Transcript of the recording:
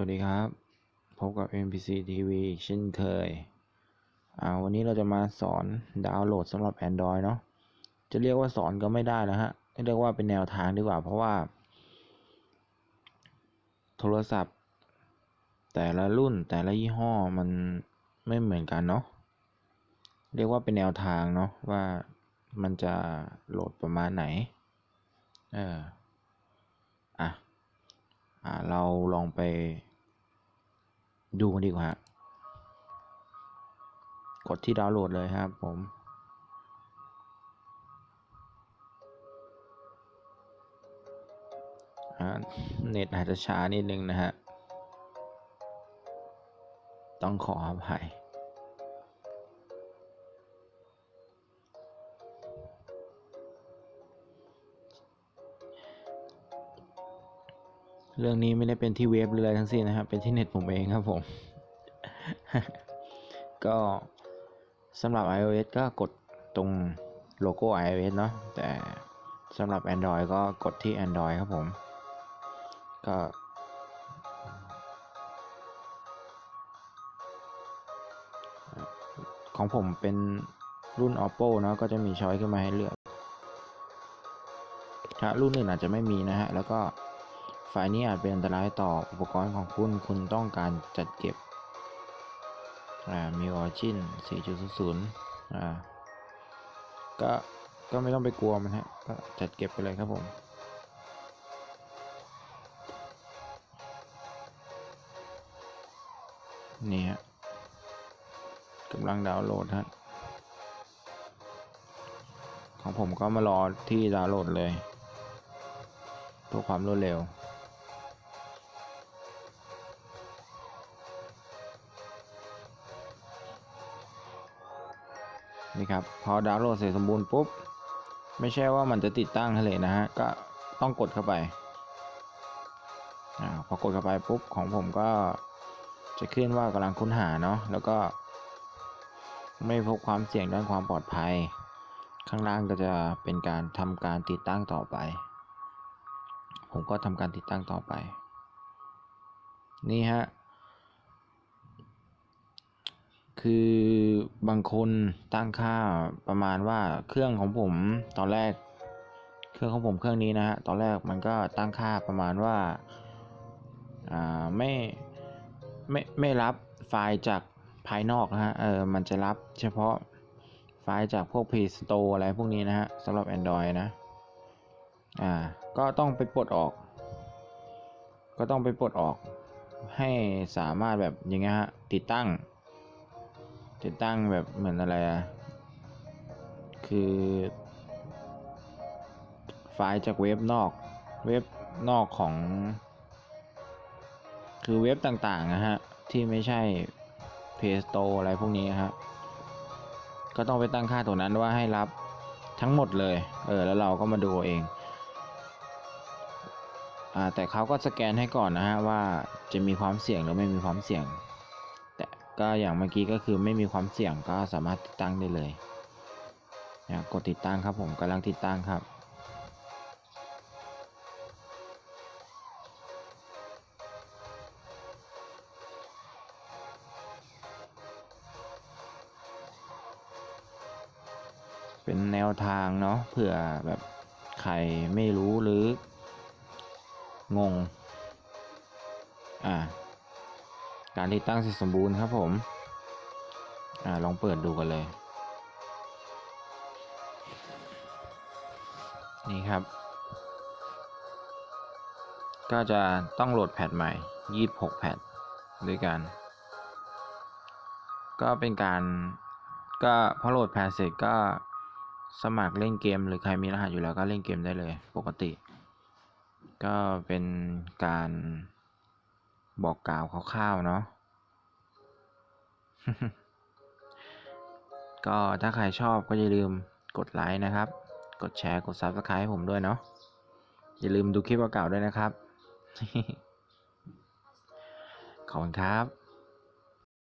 วัสดีครับ พบกับ MPC TV อีกเช่นเคยอ่าวันนี้เราจะมาสอนดาวน์โหลดสำหรับ Android เนาะจะเรียกว่าสอนก็ไม่ได้นะฮะเรียกว่าเป็นแนวทางดีกว่า เพราะว่า โทรศัพท์ แต่ละรุ่นแต่ละยี่ห้อมันไม่เหมือนกันเนาะเรียกว่าเป็นแนวทางเนาะว่ามันจะโหลดประมาณไหนเอออะอ่า เราลองไปดูกันดีกว่า กดที่ดาวน์โหลดเลยครับผมเน็ตอาจจะช้านิดนึงนะฮะ ต้องขออภัย เรื่องนี้ไม่ได้เป็นที่เว็บหรืออะไรทั้งสิ้นนะครับ เป็นที่เน็ตผมเองครับผม ก็สำหรับ iOS ก็กดตรงโลโก้ iOS เนาะแต่สำหรับ Android ก็กดที่ Android ครับผม ก็ของผมเป็นรุ่น Oppo เนาะก็จะมีช้อยขึ้นมาให้เลือก ถ้ารุ่นอื่นอาจจะไม่มีนะฮะ แล้วก็ ไฟนี้อาจเป็นอันตรายต่ออุปกรณ์ของคุณ คุณต้องการจัดเก็บมี Origin 4.00อ่าก็ก็ไม่ต้องไปกลัวมันฮะ ก็จัดเก็บไปเลยครับผม นี่ฮะกำลังดาวน์โหลดฮะ ของผมก็มารอที่ดาวน์โหลดเลยเพื่อความรวดเร็ว นี่ครับพอดาวน์โหลดเสร็จสมบูรณ์ปุ๊บ ไม่ใช่ว่ามันจะติดตั้งให้เลยนะฮะ ก็ต้องกดเข้าไปอพอกดเข้าไปปุ๊บของผมก็จะขึ้นว่ากำลังค้นหาเนาะแล้วก็ไม่พบความเสี่ยงด้านความปลอดภัย ข้างล่างก็จะเป็นการทำการติดตั้งต่อไป ผมก็ทำการติดตั้งต่อไป นี่ฮะ คือบางคนตั้งค่าประมาณว่าเครื่องของผมตอนแรก เครื่องของผมเครื่องนี้นะฮะตอนแรกมันก็ตั้งค่าประมาณว่าอ่าไม่ไม่ไม่รับไฟล์จากภายนอกนะฮะเออมันจะรับเฉพาะไฟล์จากพวก Play Store อะไรพวกนี้นะฮะสำหรับ Android นะอ่าก็ต้องไปปลดออก ก็ต้องไปปลดออกให้สามารถแบบอย่างเงี้ยฮะติดตั้ง ติดตั้งแบบเหมือนอะไรอะคือ ไฟล์จากเว็บนอก เว็บนอกของ คือเว็บต่างๆนะฮะ ที่ไม่ใช่ Play Store อะไรพวกนี้ฮะก็ต้องไปตั้งค่าตัวนั้นว่าให้รับทั้งหมดเลย เออ แล้วเราก็มาดูเอง อ่า แต่เขาก็สแกนให้ก่อนนะฮะว่าจะมีความเสี่ยงหรือไม่มีความเสี่ยง ก็อย่างเมื่อกี้ก็คือไม่มีความเสี่ยงก็สามารถติดตั้งได้เลยนะกดติดตั้งครับผมกำลังติดตั้งครับ เป็นแนวทางเนาะเผื่อแบบใครไม่รู้หรืองง อ่า การติดตั้งเสร็จสมบูรณ์ครับผม อ่าลองเปิดดูกันเลย นี่ครับ ก็จะต้องโหลดแพทใหม่ 26 แพทด้วยกัน ก็เป็นการก็พอโหลดแพทเสร็จก็สมัครเล่นเกมหรือใครมีรหัสอยู่แล้วก็เล่นเกมได้เลยปกติ ก็เป็นการ บอกกล่าวคร่าวๆเนาะก็ถ้าใครชอบก็อย่าลืมกดไลค์นะครับ กดแชร์ กด Subscribe ให้ผมด้วยเนาะ อย่าลืมดูคลิปเก่าๆด้วยนะครับ ขอบคุณครับ